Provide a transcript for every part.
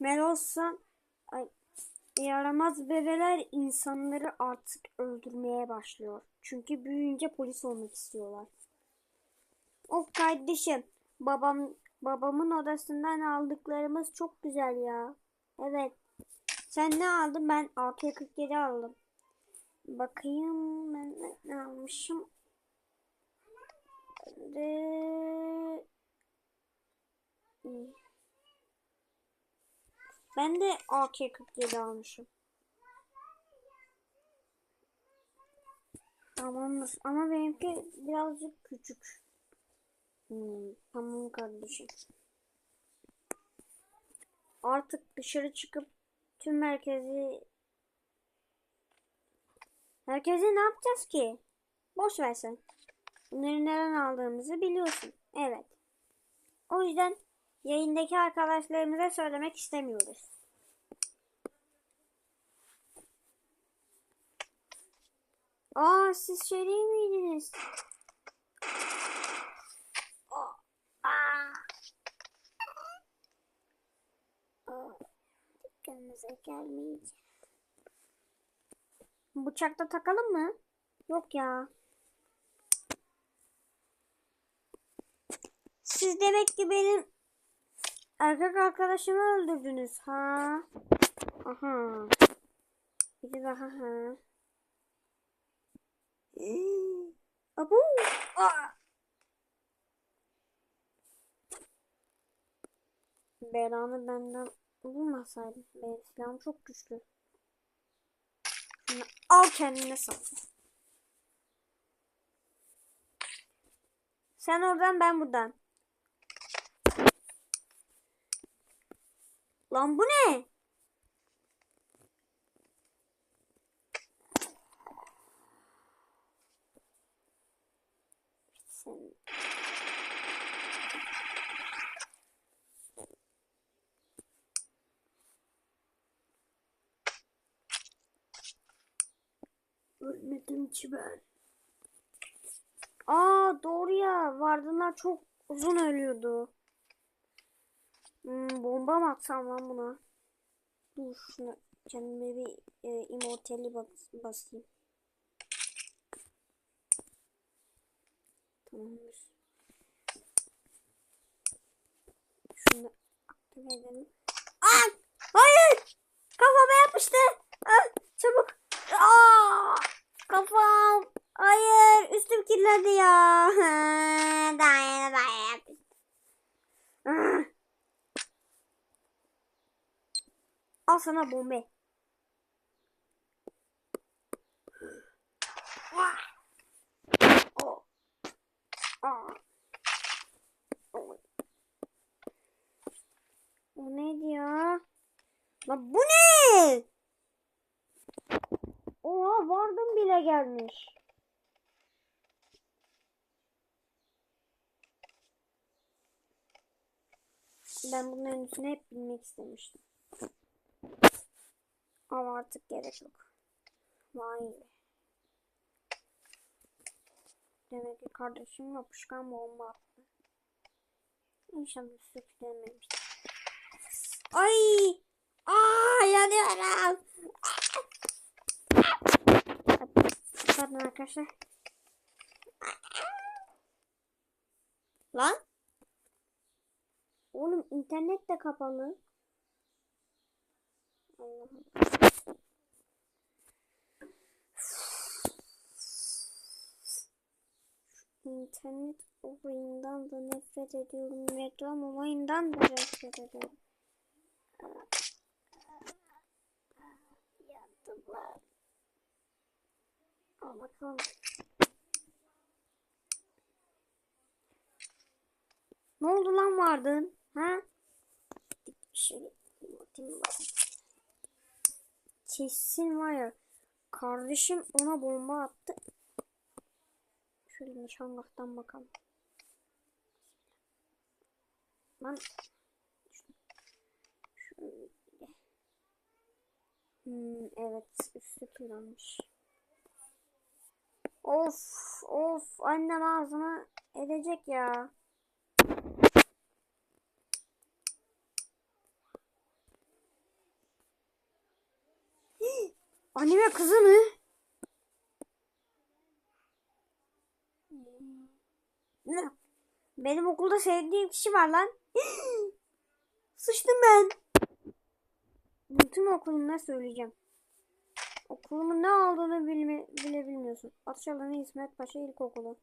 Melosa ay, yaramaz bebeler insanları artık öldürmeye başlıyor. Çünkü büyüyünce polis olmak istiyorlar. Of kardeşim, babam babamın odasından aldıklarımız çok güzel ya. Evet. Sen ne aldın? Ben AK-47 aldım. Bakayım ben ne- almışım. De... Ben de AK-47 almışım. Tamamdır. Ama benimki birazcık küçük. Hmm, tamam kardeşim. Artık dışarı çıkıp tüm merkezi Herkese ne yapacağız ki? Boş ver sen. Bunları neden aldığımızı biliyorsun. Evet. O yüzden yayındaki arkadaşlarımıza söylemek istemiyoruz. Aa siz şey değil miydiniz? Dükkanınıza gelmeyeceğim. Bıçakta takalım mı? Yok ya. Siz demek ki benim erkek arkadaşımı öldürdünüz ha? Aha. Bir daha ha. Ee, Abu. Aa. Belanı benden bulmasaydım. Benim silahım çok güçlü. Şunu al kendine sal. Sen oradan ben buradan. Lan bu ne? Sen... Ölmedim ki ben. Aa doğru ya. Vardılar çok uzun ölüyordu. Hmm, bomba mı atsam lan buna? Dur şuna kendime bir e, immortali bas basayım. Tamamdır. Şunu aktive edelim. Aa! Hayır! Kafama yapıştı. Ah, çabuk. Aa! Kafam. Hayır. Üstüm kirlendi ya. Daha daha yapıştı. Ah! Al sana bombe. O neydi ya? Lan bu ne? Oha vardım bile gelmiş. Ben bunların üstüne hep bilmek istemiştim. Ama artık gerek yok. Vay be. Demek ki kardeşim yapışkan bomba attı. İnşallah sürüklenmemiştir. Ay! Aa yanıyorum. Pardon arkadaşlar. Lan? Oğlum internet de kapalı. Allah'ım. İnternet olayından da nefret ediyorum. Reklam olayından da nefret ediyorum. Yandılar. Al bakalım. Ne oldu lan vardın? Ha? Şöyle bakayım bak. Kesin var ya. Kardeşim ona bomba attı. Şöyle nişanlıktan bakalım. Ben şöyle. Hmm, evet üstü kirlenmiş. Of of annem ağzıma edecek ya. Anime kızı mı? Benim okulda sevdiğim kişi var lan. Sıçtım ben. Bütün okulumda söyleyeceğim. Okulumun ne olduğunu bilme, bile bilmiyorsun. Atış alanı İsmet Paşa İlkokulu.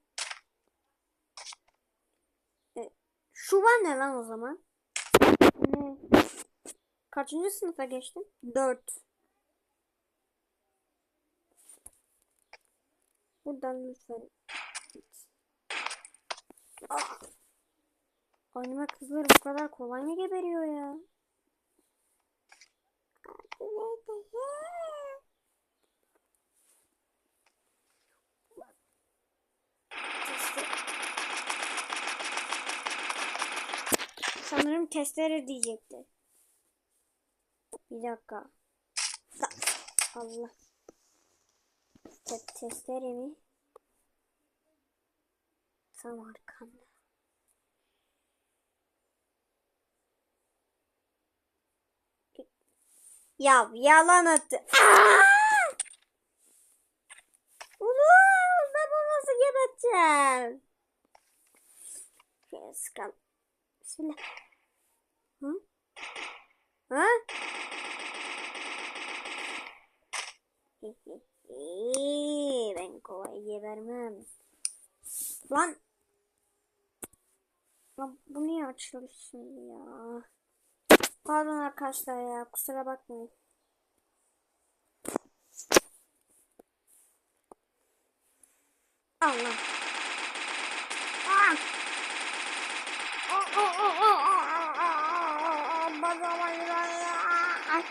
E, şu var ne lan o zaman? Ne? Kaçıncı sınıfa geçtin? Dört. Buradan lütfen. Anime kızları bu kadar kolay mı geberiyor ya? Sanırım testere diyecekti. Bir dakika. Allah. Te testere mi? Tam arkanda. Ya yalan attı. Ulan ben bunu nasıl geberteceğim? Sıkalım. Bismillah. Hı? Ha? ben kolay gebermem. Lan. Lan bu niye açılır şimdi ya? Pardon arkadaşlar ya kusura bakmayın. Allah. Ah! Oh, oh, oh, oh, oh, oh, oh, oh, bazamayın ya.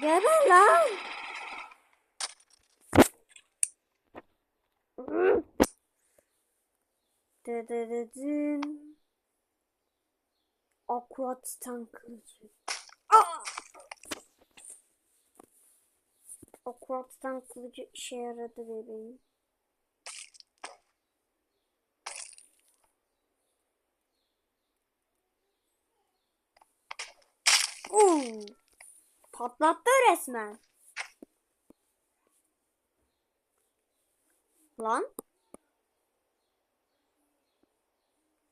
Geber lan. Dıdıdıdın. Aqua Titan kılıcı. Aqua Titan kılıcı işe yaradı bebeğim. Oo! Patlattı resmen. Lan.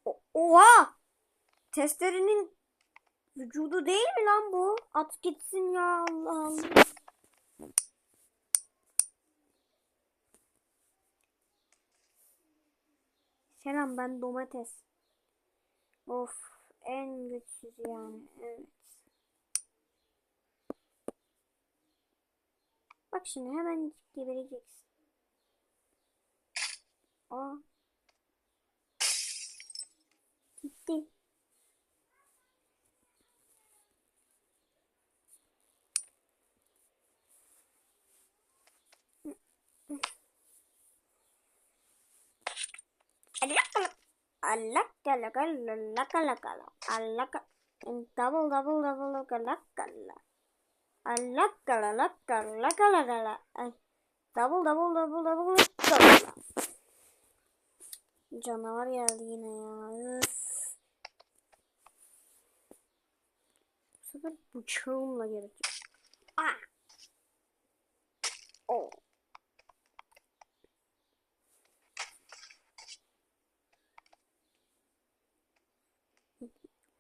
O Oha! Testerenin vücudu değil mi lan bu? At gitsin ya Allah. Selam ben domates. Of en güçsüz yani evet. Bak şimdi hemen gebereceksin. Aa. Gitti. Allah kala kala la kala kala Allah double double double kala kala Allah kala la kala kala kala double double double double kala Canavar geldi yine ya. Öf. Bu sefer bıçağımla gelecek. Ah. Oh.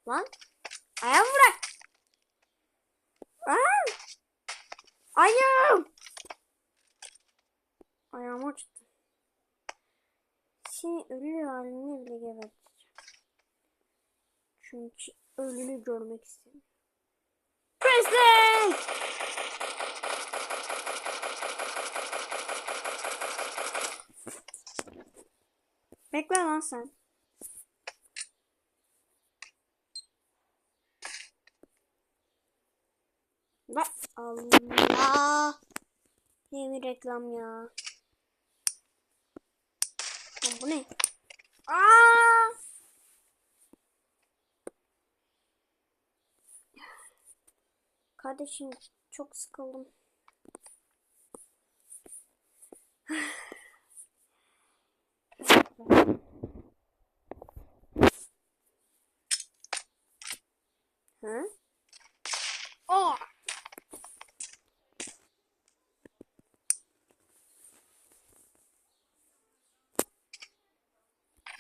Lan. Ayağımı bırak. Aa! Ayağım. Ayağım acıdı. Seni ölü halini bile geberteceğim. Çünkü ölünü görmek istemiyorum. Bekle lan sen. Bak Allah. Ne bir reklam ya. Lan bu ne? Aa! Kardeşim çok sıkıldım. Hı? Oh!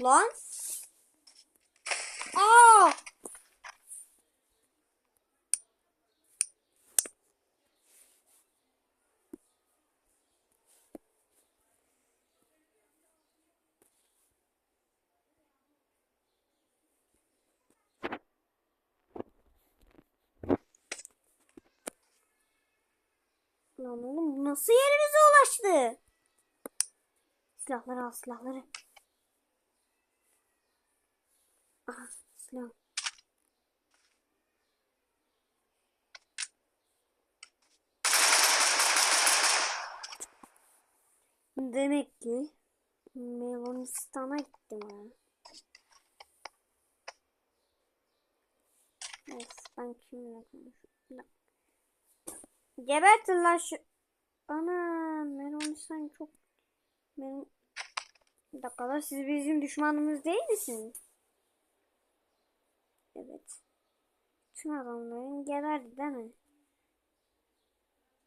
Lan. Aa! Lan oğlum nasıl yerimize ulaştı? Silahları al silahları. Silah. Demek ki Melonistan'a gittim ha. Of ben kimle konuşuyorum? Gebertin lan şu. Ana Melonistan çok Melon... Bir dakika da siz bizim düşmanımız değil misiniz? Evet. Tüm adamların geberdi değil mi?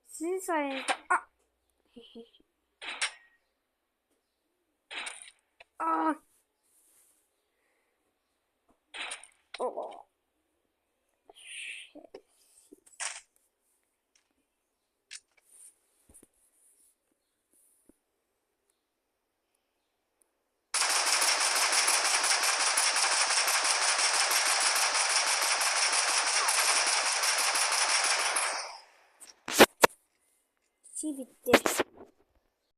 Sizin sayenizde... Aa! Aa! Oo. Şey bitti.